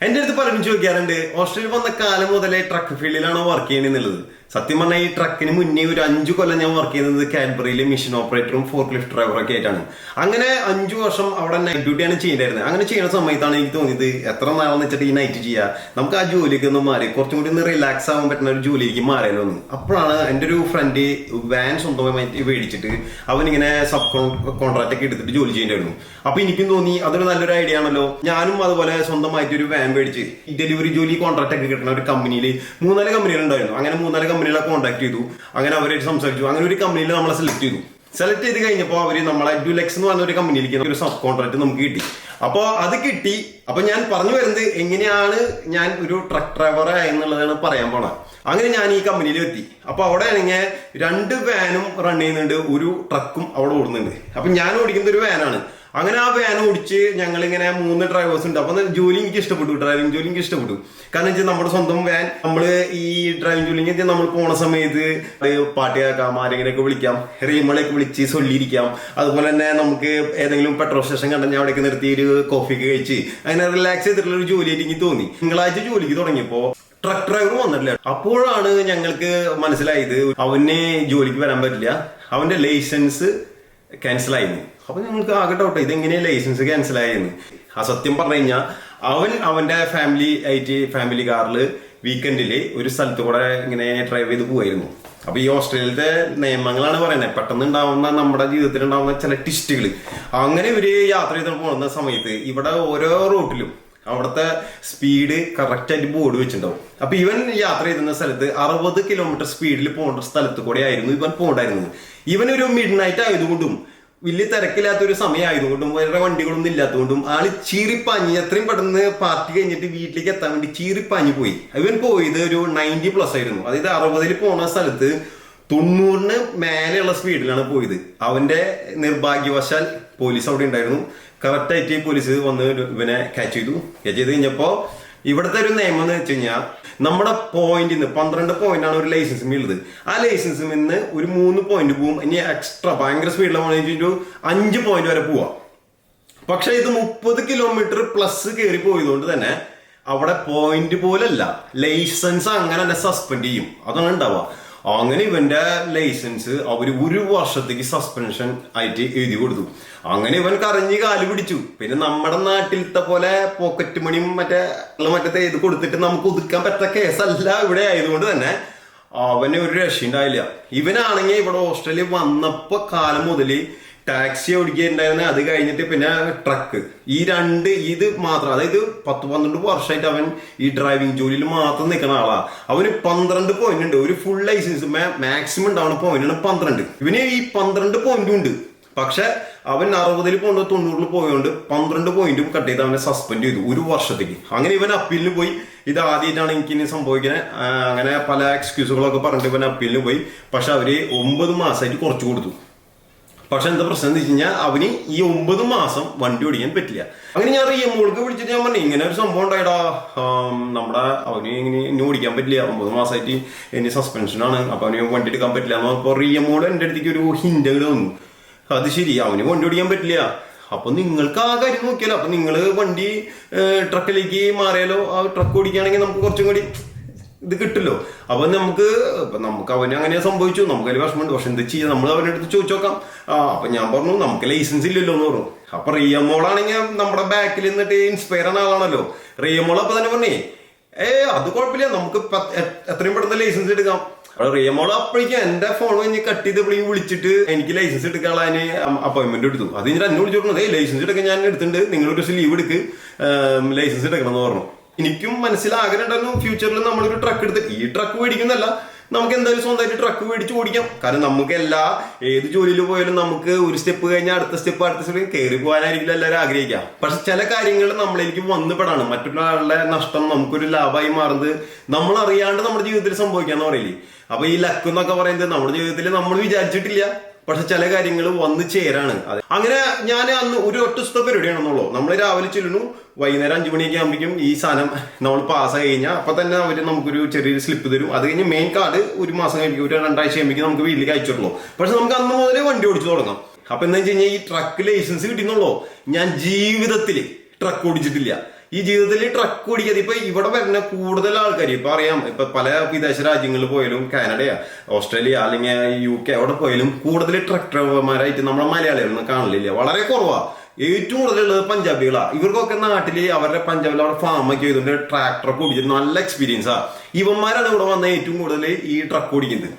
എന്റെ അടുത്ത് പലരും ചോദിക്കാറുണ്ട് ഓസ്ട്രേലിയ വന്ന കാലം മുതലേ ട്രക്ക് ഫീൽഡിലാണോ വർക്ക് ചെയ്യുന്നത് സത്യം പറഞ്ഞാൽ ഈ ട്രക്കിന് മുന്നേ ഒരു അഞ്ചു കൊല്ലം ഞാൻ വർക്ക് ചെയ്യുന്നത് കാൻബറിയിലെ മിഷൻ ഓപ്പറേറ്ററും ഫോർക്ക് ലിഫ്റ്റ് ഡ്രൈവറൊക്കെ ആയിട്ടാണ്. അങ്ങനെ അഞ്ചു വർഷം അവിടെ നൈറ്റ് ഡ്യൂട്ടിയാണ് ചെയ്യേണ്ടായിരുന്നത് അങ്ങനെ ചെയ്യുന്ന സമയത്താണ് എനിക്ക് തോന്നിയത് എത്ര നാളെന്ന് വെച്ചിട്ട് ഈ നൈറ്റ് ചെയ്യുക നമുക്ക് ആ ജോലിക്ക് ഒന്ന് മാറി. കുറച്ചും കൂടി ഒന്ന് റിലാക്സ് ആവാൻ പറ്റുന്ന ഒരു ജോലിക്ക് മാറിയാലോ ഒന്ന് അപ്പോഴാണ് എന്റെ ഒരു ഫ്രണ്ട് വാൻ സ്വന്തമായി മേടിച്ചിട്ട് അവനിങ്ങനെ സബ് കോൺട്രാക്ട് ഒക്കെ എടുത്തിട്ട് ജോലി ചെയ്യേണ്ടായിരുന്നു. അപ്പൊ എനിക്കും തോന്നി അതൊരു നല്ലൊരു ഐഡിയ ആണല്ലോ. ഞാനും അതുപോലെ സ്വന്തമായിട്ട് ഒരു വാൻ മേടിച്ച് ഡെലിവറി ജോലി കോൺട്രാക്ട് ഒക്കെ കിട്ടുന്ന ഒരു കമ്പനിയിൽ മൂന്നാൽ കമ്പനികൾ ഉണ്ടായിരുന്നു അങ്ങനെ മൂന്നാൽ കമ്പനികളെ കോൺടാക്ട് ചെയ്തു. അങ്ങനെ അവരായിട്ട് സംസാരിച്ചു. അങ്ങനെ ഒരു കമ്പനിയിൽ നമ്മളെ സെലക്ട് ചെയ്തു. സെലക്ട് ചെയ്ത് കഴിഞ്ഞപ്പോൾ അവർ നമ്മളെ ഡുലെക്സ് എന്ന് പറഞ്ഞ ഒരു കമ്പനിയിലേക്ക് ഒരു സബ് കോൺട്രാക്ട് നമുക്ക് കിട്ടി. അപ്പോൾ അത് കിട്ടി. അപ്പോൾ ഞാൻ പറഞ്ഞു വരുന്നത് എങ്ങനെയാണ് ഞാൻ ഒരു ട്രക്ക് ഡ്രൈവർ എന്നുള്ളതാണ് പറയാൻ പോണത്. അങ്ങനെ ഞാൻ ഈ കമ്പനിയിൽ എത്തി. അപ്പോൾ അവിടെ ആണെങ്കിൽ രണ്ട് വാനും റൺ ചെയ്യുന്നുണ്ട്. ഒരു ട്രക്കും അവിടെ ഓടുന്നുണ്ട്. അപ്പൊ ഞാൻ ഓടിക്കുന്ന ഒരു വാനാണ് അങ്ങനെ ആ വാൻ ഓടിച്ച് ഞങ്ങൾ ഇങ്ങനെ മൂന്ന് ഡ്രൈവേഴ്സ് ഉണ്ട്. അപ്പൊ ജോലി എനിക്ക് ഇഷ്ടപ്പെട്ടു ഡ്രൈവിംഗ് ജോലി എനിക്ക് ഇഷ്ടപ്പെട്ടു. കാരണം വെച്ചാൽ നമ്മുടെ സ്വന്തം വാൻ നമ്മൾ ഈ ഡ്രൈവിംഗ് ജോലി നമ്മൾ പോണ സമയത്ത് പാട്ട് കേൾക്കാം ആരെങ്കിലൊക്കെ വിളിക്കാം റീമളൊക്കെ വിളിച്ച് സൊല്ലിയിരിക്കാം അതുപോലെ തന്നെ നമുക്ക് ഏതെങ്കിലും പെട്രോൾ സ്റ്റേഷൻ കണ്ടെങ്കിൽ അവിടേക്ക് നിർത്തി ഒരു കോഫിക്ക് കഴിച്ച് അങ്ങനെ റിലാക്സ് ചെയ്തിട്ടുള്ള ഒരു ജോലിയായിട്ട് എനിക്ക് തോന്നി. തിങ്കളാഴ്ച ജോലിക്ക് തുടങ്ങിയപ്പോ ട്രക്ക് ഡ്രൈവർ വന്നിട്ടില്ല. അപ്പോഴാണ് ഞങ്ങൾക്ക് മനസ്സിലായത് അവന് ജോലിക്ക് വരാൻ പറ്റില്ല. അവന്റെ ലൈസൻസ് ക്യാൻസൽ ആയിരുന്നു. അപ്പൊ ഞങ്ങൾക്ക് ആകെ ഡൗട്ട് ഇതെങ്ങനെയാ ലൈസൻസ് ക്യാൻസൽ ആയെന്ന്? ആ സത്യം പറഞ്ഞു കഴിഞ്ഞാൽ അവൻ അവന്റെ ഫാമിലി ആയിട്ട് ഫാമിലി കാറിൽ വീക്കെൻഡിൽ ഒരു സ്ഥലത്ത് കൂടെ ഇങ്ങനെ ഡ്രൈവ് ചെയ്ത് പോവായിരുന്നു. അപ്പൊ ഈ ഓസ്ട്രേലിയയിലത്തെ നിയമങ്ങളാണ് പറയുന്നത്. പെട്ടെന്ന് ഉണ്ടാവുന്ന നമ്മുടെ ജീവിതത്തിൽ ഉണ്ടാവുന്ന ചില ടിസ്റ്റുകൾ അങ്ങനെ ഇവർ യാത്ര ചെയ്ത് പോകുന്ന സമയത്ത് ഇവിടെ ഓരോ റൂട്ടിലും അവിടുത്തെ സ്പീഡ് കറക്റ്റ് ആയിട്ട് ബോർഡ് വെച്ചിട്ടുണ്ടാവും. അപ്പൊ ഇവൻ യാത്ര ചെയ്യുന്ന സ്ഥലത്ത് അറുപത് കിലോമീറ്റർ സ്പീഡിൽ പോകേണ്ട സ്ഥലത്ത് കൂടെ ആയിരുന്നു ഇവൻ പോകണ്ടായിരുന്നത്. ഇവൻ ഒരു മിഡ് നൈറ്റ് ആയതുകൊണ്ടും വലിയ തിരക്കില്ലാത്ത ഒരു സമയമായതുകൊണ്ടും വേറെ വണ്ടികളൊന്നും ഇല്ലാത്തതുകൊണ്ടും ആൾ ചീറിപ്പാഞ്ഞി എത്രയും പെട്ടെന്ന് പാർട്ടി കഴിഞ്ഞിട്ട് വീട്ടിലേക്ക് എത്താൻ വേണ്ടി ചീറിപ്പാഞ്ഞി പോയി. ഇവൻ പോയത് ഒരു നയന്റി പ്ലസ് ആയിരുന്നു. അതായത് അറുപതിൽ പോണ സ്ഥലത്ത് തൊണ്ണൂറിന് മേലെയുള്ള സ്പീഡിലാണ് പോയത്. അവന്റെ നിർഭാഗ്യവശാൽ പോലീസ് അവിടെ ഉണ്ടായിരുന്നു. കറക്റ്റ് ആയിട്ട് പോലീസ് വന്ന് ഇവനെ ക്യാച്ച് ചെയ്തു. ക്യാച്ച് ചെയ്ത് കഴിഞ്ഞപ്പോ ഇവിടുത്തെ ഒരു നിയമം എന്ന് വെച്ച് കഴിഞ്ഞാൽ നമ്മുടെ പോയിന്റിൽ നിന്ന് പന്ത്രണ്ട് പോയിന്റ് ആണ് ഒരു ലൈസൻസ് ഉള്ളത്. ആ ലൈസൻസിൽ നിന്ന് ഒരു മൂന്ന് പോയിന്റ് പോവും. ഇനി എക്സ്ട്രാ ഭയങ്കര സ്പീഡിൽ പോകണമെന്ന് അഞ്ച് പോയിന്റ് വരെ പോവാം. പക്ഷെ ഇത് മുപ്പത് കിലോമീറ്റർ പ്ലസ് കയറി പോയതുകൊണ്ട് തന്നെ അവിടെ പോയിന്റ് പോലല്ല. ലൈസൻസ് അങ്ങനെ തന്നെ സസ്പെൻഡ് ചെയ്യും. അതാണ് ഉണ്ടാവുക. അങ്ങനെ ഇവന്റെ ലൈസൻസ് അവർ ഒരു വർഷത്തേക്ക് സസ്പെൻഷൻ ആയിട്ട് എഴുതി കൊടുത്തു. അങ്ങനെ ഇവൻ കറിഞ്ഞ് കാൽ പിടിച്ചു. പിന്നെ നമ്മുടെ നാട്ടിലത്തെ പോലെ പോക്കറ്റ് മണിയും മറ്റേ മറ്റേ ഇത് കൊടുത്തിട്ട് നമുക്ക് ഒതുക്കാൻ പറ്റുന്ന കേസല്ല ഇവിടെ ആയതുകൊണ്ട് തന്നെ അവന് ഒരു രക്ഷയുണ്ടായില്ല. ഇവനാണെങ്കിൽ ഇവിടെ ഓസ്ട്രേലിയ വന്നപ്പോ കാലം മുതൽ ടാക്സി ഓടിക്കുന്നുണ്ടായിരുന്നെ അത് കഴിഞ്ഞിട്ട് പിന്നെ ട്രക്ക് ഈ രണ്ട് ഇത് മാത്രം അതായത് പത്ത് പന്ത്രണ്ട് വർഷമായിട്ട് അവൻ ഈ ഡ്രൈവിംഗ് ജോലിയിൽ മാത്രം നിൽക്കുന്ന ആളാ. അവന് പന്ത്രണ്ട് പോയിന്റ് ഉണ്ട്. ഒരു ഫുൾ ലൈസൻസ് മാക്സിമം ഉണ്ടാവുന്ന പോയിന്റ് ആണ് പന്ത്രണ്ട്. ഇവന് ഈ പന്ത്രണ്ട് പോയിന്റും ഉണ്ട്. പക്ഷെ അവൻ അറുപതിൽ പോകുന്നത് തൊണ്ണൂറിൽ പോയതുകൊണ്ട് പന്ത്രണ്ട് പോയിന്റും കട്ട് ചെയ്ത് അവനെ സസ്പെൻഡ് ചെയ്തു ഒരു വർഷത്തേക്ക്. അങ്ങനെ ഇവൻ അപ്പീലിന് പോയി. ഇത് ആദ്യമായിട്ടാണ് എനിക്ക് ഇനി സംഭവിക്കുന്നത് അങ്ങനെ പല എക്സ്ക്യൂസുകളൊക്കെ പറഞ്ഞിട്ട് ഇവൻ അപ്പീലിന് പോയി. പക്ഷെ അവർ ഒമ്പത് മാസമായിട്ട് കുറച്ചു കൊടുത്തു. പക്ഷെ എന്താ പ്രശ്നം എന്ന് വെച്ച് കഴിഞ്ഞാൽ അവന് ഈ ഒമ്പത് മാസം വണ്ടി ഓടിക്കാൻ പറ്റില്ല. അങ്ങനെ ഞാൻ റിയമോൾക്ക് വിളിച്ചിട്ട് ഞാൻ പറഞ്ഞു ഇങ്ങനെ ഒരു സംഭവം ഉണ്ടായിടാ. നമ്മുടെ അവന് ഇങ്ങനെ ഇനി ഓടിക്കാൻ പറ്റില്ല. ഒമ്പത് മാസമായിട്ട് ഇനി സസ്പെൻഷനാണ് അപ്പൊ അവന് വണ്ടി എടുക്കാൻ പറ്റില്ല. എന്ന് റിയ റിയമോൾ എന്റെ അടുത്തേക്ക് ഒരു ഹിന്റ് വന്നു. അത് ശരി അവന് വണ്ടി ഓടിക്കാൻ പറ്റില്ല. അപ്പൊ നിങ്ങൾക്ക് ആ കാര്യം നോക്കിയാലോ? അപ്പൊ നിങ്ങൾ വണ്ടി ട്രക്കിലേക്ക് മാറിയാലോ? ആ ട്രക്ക് ഓടിക്കുകയാണെങ്കിൽ നമുക്ക് കുറച്ചും കൂടി ഇത് കിട്ടില്ലോ. അപ്പൊ നമുക്ക് നമുക്ക് അവന് അങ്ങനെ സംഭവിച്ചു. നമുക്ക് അതിൽ വിഷമമുണ്ട്. പക്ഷെ എന്ത് ചെയ്യാം? നമ്മൾ അവന്റെ അടുത്ത് ചോദിച്ചു നോക്കാം. ആ അപ്പൊ ഞാൻ പറഞ്ഞു നമുക്ക് ലൈസൻസ് ഇല്ലല്ലോ എന്ന് പറഞ്ഞു. അപ്പൊ റിയമോളാണെങ്കിൽ നമ്മുടെ ബാക്കിൽ നിന്നിട്ട് ഇൻസ്പയർ ആയ ആളാണല്ലോ. റിയമോൾ അപ്പൊ തന്നെ പറഞ്ഞേ ഏ അത് കുഴപ്പമില്ല. നമുക്ക് എത്രയും പെട്ടെന്ന് ലൈസൻസ് എടുക്കാം. അവിടെ റിയമോൾ അപ്പോഴേക്കും എന്റെ ഫോൺ കഴിഞ്ഞ് കട്ട് ചെയ്ത് ഇവിടെ വിളിച്ചിട്ട് എനിക്ക് ലൈസൻസ് എടുക്കാനുള്ള അപ്പോയിന്റ്മെന്റ് എടുത്തു. അത് കഴിഞ്ഞിട്ട് എന്നോട് ചോദിച്ചു ഏയ് ലൈസൻസ് എടുക്കാൻ ഞാൻ എടുത്തിട്ടുണ്ട്. ദിവസം ലീവ് എടുക്ക്. ലൈസൻസ് എടുക്കണം എന്ന് പറഞ്ഞു. എനിക്കും മനസ്സിൽ ഫ്യൂച്ചറിൽ നമ്മളൊരു ട്രക്ക് എടുത്ത് ഈ ട്രക്ക് മേടിക്കുന്നല്ല നമുക്ക് എന്തായാലും സ്വന്തമായിട്ട് ട്രക്ക് മേടിച്ച് ഓടിക്കാം. കാരണം നമുക്ക് എല്ലാ ഏത് ജോലിയിൽ പോയാലും നമുക്ക് ഒരു സ്റ്റെപ്പ് കഴിഞ്ഞാൽ അടുത്ത സ്റ്റെപ്പ് അടുത്ത സ്റ്റെപ്പ് കയറി പോകാനായിരിക്കും എല്ലാവരും ആഗ്രഹിക്കുക. പക്ഷെ ചില കാര്യങ്ങൾ നമ്മളിലേക്ക് വന്നുപെടാണ്. മറ്റൊരാളുടെ നഷ്ടം നമുക്കൊരു ലാഭമായി മാറുന്നത് നമ്മൾ അറിയാണ്ട് നമ്മുടെ ജീവിതത്തിൽ സംഭവിക്കാന്ന് പറയില്ലേ? അപ്പൊ ഈ ലക്ക് എന്നൊക്കെ പറയുന്നത് നമ്മുടെ ജീവിതത്തിൽ നമ്മൾ വിചാരിച്ചിട്ടില്ല. പക്ഷെ ചില കാര്യങ്ങൾ വന്നു ചേരാണ്. അങ്ങനെ ഞാൻ അന്ന് ഒരു ഒറ്റ ദിവസത്തെ പരിപാടിയാണെന്നുള്ളൂ നമ്മൾ രാവിലെ ചെല്ലുന്നു. വൈകുന്നേരം അഞ്ചു മണിയൊക്കെ ആകുമ്പോഴേക്കും ഈ സാധനം നമ്മൾ പാസ് കഴിഞ്ഞാൽ അപ്പൊ തന്നെ അവർ നമുക്കൊരു ചെറിയൊരു സ്ലിപ്പ് തരും. അത് കഴിഞ്ഞ് മെയിൻ കാർഡ് ഒരു മാസം കഴിക്കും ഒരു രണ്ടാഴ്ച കഴിയുമ്പോഴേക്കും നമുക്ക് വീട്ടിലേക്ക് അയച്ചിട്ടുള്ളൂ പക്ഷെ നമുക്ക് അന്ന് മുതലേ വണ്ടി ഓടിച്ചു തുടങ്ങാം. അപ്പൊ എന്താ വെച്ച് കഴിഞ്ഞാൽ ഈ ട്രക്ക് ലൈസൻസ് കിട്ടിയെന്നുള്ളൂ. ഞാൻ ജീവിതത്തിൽ ട്രക്ക് ഓടിച്ചിട്ടില്ല. ഈ ജീവിതത്തിൽ ട്രക്ക് ഓടിക്കാതെ ഇപ്പൊ ഇവിടെ വരുന്ന കൂടുതൽ ആൾക്കാർ ഇപ്പൊ അറിയാം ഇപ്പൊ പല വിദേശ രാജ്യങ്ങളിൽ പോയാലും കാനഡയാ ഓസ്ട്രേലിയ അല്ലെങ്കിൽ യു കെ അവിടെ പോയാലും കൂടുതൽ ട്രക്ക് ഡ്രൈവർമാരായിട്ട് നമ്മളെ മലയാളികളൊന്നും കാണലില്ല. വളരെ കുറവാ. ഏറ്റവും കൂടുതലുള്ളത് പഞ്ചാബികളാ. ഇവർക്കൊക്കെ നാട്ടിൽ അവരുടെ പഞ്ചാബിൽ ഫാം ഫാമൊക്കെ ചെയ്തുകൊണ്ട് ട്രാക്ടറൊക്കെ ഓടിച്ചിട്ട് നല്ല എക്സ്പീരിയൻസ് ആ. ഇവന്മാരാണ് ഇവിടെ വന്ന ഏറ്റവും കൂടുതൽ ഈ ട്രക്ക് ഓടിക്കുന്നത്.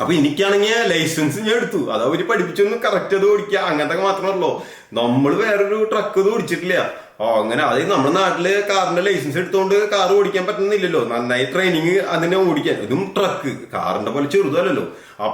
അപ്പൊ എനിക്കാണെങ്കിൽ ലൈസൻസ് ഞാൻ എടുത്തു. അത് അവർ പഠിപ്പിച്ചൊന്നും കറക്റ്റ് അത് ഓടിക്കുക. അങ്ങനത്തെ മാത്രമല്ലോ നമ്മൾ വേറൊരു ട്രക്ക് ഇത് ഓടിച്ചിട്ടില്ല. ഓ അങ്ങനെ അത് നമ്മുടെ നാട്ടിൽ കാറിന്റെ ലൈസൻസ് എടുത്തുകൊണ്ട് കാർ ഓടിക്കാൻ പറ്റുന്നില്ലല്ലോ. നന്നായി ട്രെയിനിങ് അതിനെ ഓടിക്കാൻ. ഇതും ട്രക്ക് കാറിന്റെ പോലെ ചെറുതല്ലല്ലോ.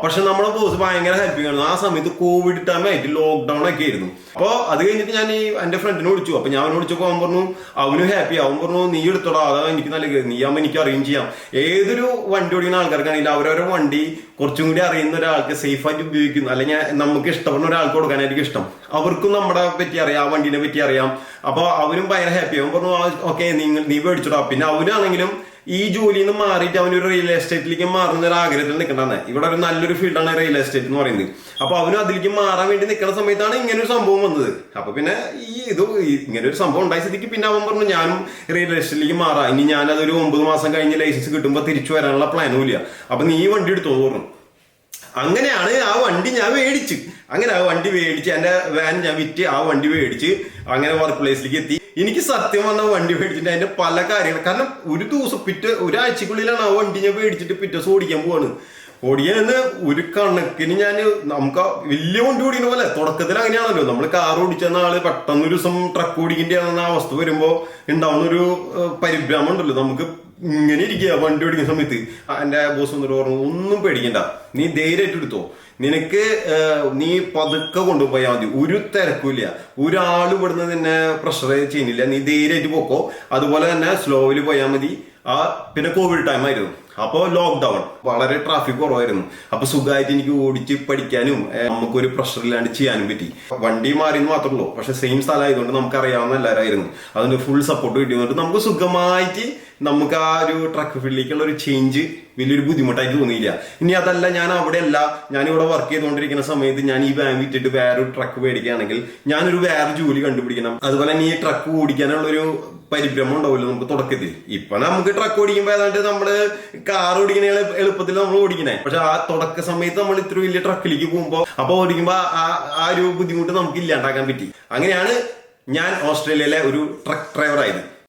പക്ഷെ നമ്മളെ ബോസ് ഭയങ്കര ഹെൽപ്പിംഗ് ആണ് ആ സമയത്ത് കോവിഡ് ടൈം ലോക്ക്ഡൗൺ ഒക്കെ ആയിരുന്നു. അപ്പൊ അത് കഴിഞ്ഞിട്ട് ഞാൻ ഈ എന്റെ ഫ്രണ്ടിനെ വിളിച്ചു. അപ്പൊ ഞാൻ അവനെ അവൻ പറഞ്ഞു അവനും ഹാപ്പി അവൻ പറഞ്ഞു നീ എടുത്തോടാ. അതാ എനിക്ക് നല്ല നീ അവൻ എനിക്ക് അറേഞ്ച് ചെയ്യാം. ഏതൊരു വണ്ടി ഓടിക്കുന്ന ആൾക്കാർക്കാണെങ്കിലും അവരവരുടെ വണ്ടി കുറച്ചും കൂടി അറിയുന്ന ഒരാൾക്ക് സേഫ് ആയിട്ട് ഉപയോഗിക്കുന്നു. അല്ലെങ്കിൽ നമുക്ക് ഇഷ്ടപ്പെടുന്ന ഒരാൾക്ക് കൊടുക്കാനായിരിക്കും ഇഷ്ടം. അവർക്കും നമ്മുടെ പറ്റി അറിയാം ആ വണ്ടീനെ പറ്റി അറിയാം. അപ്പൊ അവരും ഭയങ്കര ഹാപ്പി അവൻ പറഞ്ഞു ഓക്കെ നിങ്ങൾ നീ മേടിച്ചോടാ പിന്നെ അവനാണെങ്കിലും ഈ ജോലിയിൽ നിന്ന് മാറിയിട്ട് അവനൊരു റിയൽ എസ്റ്റേറ്റിലേക്ക് മാറുന്ന ഒരു ആഗ്രഹത്തിൽ നിൽക്കണ്ടെന്ന്. ഇവിടെ ഒരു നല്ലൊരു ഫീൽഡാണ് റിയൽ എസ്റ്റേറ്റ് എന്ന് പറയുന്നത്. അപ്പൊ അവനും അതിലേക്ക് മാറാൻ വേണ്ടി നിൽക്കുന്ന സമയത്താണ് ഇങ്ങനെ ഒരു സംഭവം വന്നത്. അപ്പൊ പിന്നെ ഈ ഇത് ഇങ്ങനെ ഒരു സംഭവം ഉണ്ടായ സ്ഥിതിക്ക് പിന്നെ അവൻ പറഞ്ഞു ഞാനും റിയൽ എസ്റ്റേറ്റിലേക്ക് മാറാം. ഇനി ഞാൻ അതൊരു ഒമ്പത് മാസം കഴിഞ്ഞ് ലൈസൻസ് കിട്ടുമ്പോൾ തിരിച്ചു വരാനുള്ള പ്ലാനും ഇല്ല. അപ്പൊ നീ വണ്ടി എടുത്തോ പറഞ്ഞു. അങ്ങനെയാണ് ആ വണ്ടി ഞാൻ മേടിച്ച്. അങ്ങനെ ആ വണ്ടി മേടിച്ച് എന്റെ വാൻ ഞാൻ വിറ്റ് ആ വണ്ടി മേടിച്ച് അങ്ങനെ വർക്ക് പ്ലേസിലേക്ക് എത്തി. എനിക്ക് സത്യം വന്ന വണ്ടി മേടിച്ചിട്ട് അതിന്റെ പല കാര്യങ്ങൾ. കാരണം ഒരു ദിവസം പിറ്റേ ഒരാഴ്ചക്കുള്ളിലാണ് ആ വണ്ടി ഞാൻ മേടിച്ചിട്ട് പിറ്റേ ഓടിക്കാൻ പോവാണ്. ഓടിയെന്ന് ഒരു കണക്കിന് ഞാൻ നമുക്ക് വലിയ വണ്ടി ഓടിക്കുന്ന പോലെ തുടക്കത്തിൽ അങ്ങനെയാണല്ലോ. നമ്മൾ കാർ ഓടിച്ചെന്ന ആൾ പെട്ടെന്ന് ഒരു ദിവസം ട്രക്ക് ഓടിക്കേണ്ട അവസ്ഥ വരുമ്പോൾ ഉണ്ടാവുന്ന ഒരു പരിഭ്രമം ഉണ്ടല്ലോ. നമുക്ക് ഇങ്ങനെ ഇരിക്കുക വണ്ടി ഓടിക്കുന്ന സമയത്ത്. എന്റെ ബോസ് വന്നിട്ട് പറഞ്ഞു ഒന്നും പേടിക്കണ്ട. നീ ധൈര്യമായിട്ട് എടുത്തോ. നിനക്ക് നീ പതുക്കെ കൊണ്ടുപോയാൽ മതി. ഒരു തിരക്കില്ല ഒരാൾ ഇവിടുന്ന് നിന്നെ പ്രഷർ ചെയ്യുന്നില്ല. നീ ധൈര്യമായിട്ട് പോക്കോ. അതുപോലെ തന്നെ സ്ലോവിൽ പോയാൽ മതി. ആ പിന്നെ കോവിഡ് ടൈം ആയിരുന്നു. അപ്പോൾ ലോക്ക്ഡൗൺ വളരെ ട്രാഫിക് കുറവായിരുന്നു. അപ്പൊ സുഖമായിട്ട് എനിക്ക് ഓടിച്ച് പഠിക്കാനും നമുക്കൊരു പ്രഷർ ഇല്ലാണ്ട് ചെയ്യാനും പറ്റി. വണ്ടി മാറിയെന്ന് മാത്രമേ ഉള്ളൂ. പക്ഷെ സെയിം സ്ഥലമായതുകൊണ്ട് നമുക്ക് അറിയാവുന്ന എല്ലാവരായിരുന്നു അതുകൊണ്ട് ഫുൾ സപ്പോർട്ട് കിട്ടിയതുകൊണ്ട് നമുക്ക് സുഖമായിട്ട് നമുക്ക് ആ ഒരു ട്രക്ക് ഫീൽഡിലേക്കുള്ള ഒരു ചേഞ്ച് വലിയൊരു ബുദ്ധിമുട്ടായിട്ട് തോന്നിയില്ല. ഇനി അതല്ല ഞാൻ അവിടെ അല്ല ഞാൻ ഇവിടെ വർക്ക് ചെയ്തുകൊണ്ടിരിക്കുന്ന സമയത്ത് ഞാൻ ഈ വാൻ വിറ്റിട്ട് വേറൊരു ട്രക്ക് മേടിക്കുകയാണെങ്കിൽ ഞാനൊരു വേറെ ജോലി കണ്ടുപിടിക്കണം. അതുപോലെ തന്നെ ഈ ട്രക്ക് ഓടിക്കാനുള്ള ഒരു പരിഭ്രമം ഉണ്ടാവില്ല നമുക്ക് തുടക്കത്തിൽ. ഇപ്പൊ നമുക്ക് ട്രക്ക് ഓടിക്കുമ്പോ ഏതാണ്ട് നമ്മൾ കാർ ഓടിക്കണ എളുപ്പത്തിൽ നമ്മൾ ഓടിക്കണേ. പക്ഷെ ആ തുടക്ക സമയത്ത് നമ്മൾ ഇത്ര വലിയ ട്രക്കിലേക്ക് പോകുമ്പോ അപ്പൊ ഓടിക്കുമ്പോൾ ആ ഒരു ബുദ്ധിമുട്ട് നമുക്ക് ഇല്ലാണ്ടാക്കാൻ പറ്റി. അങ്ങനെയാണ് ഞാൻ ഓസ്ട്രേലിയയിലെ ഒരു ട്രക്ക് ഡ്രൈവർ ആയത്.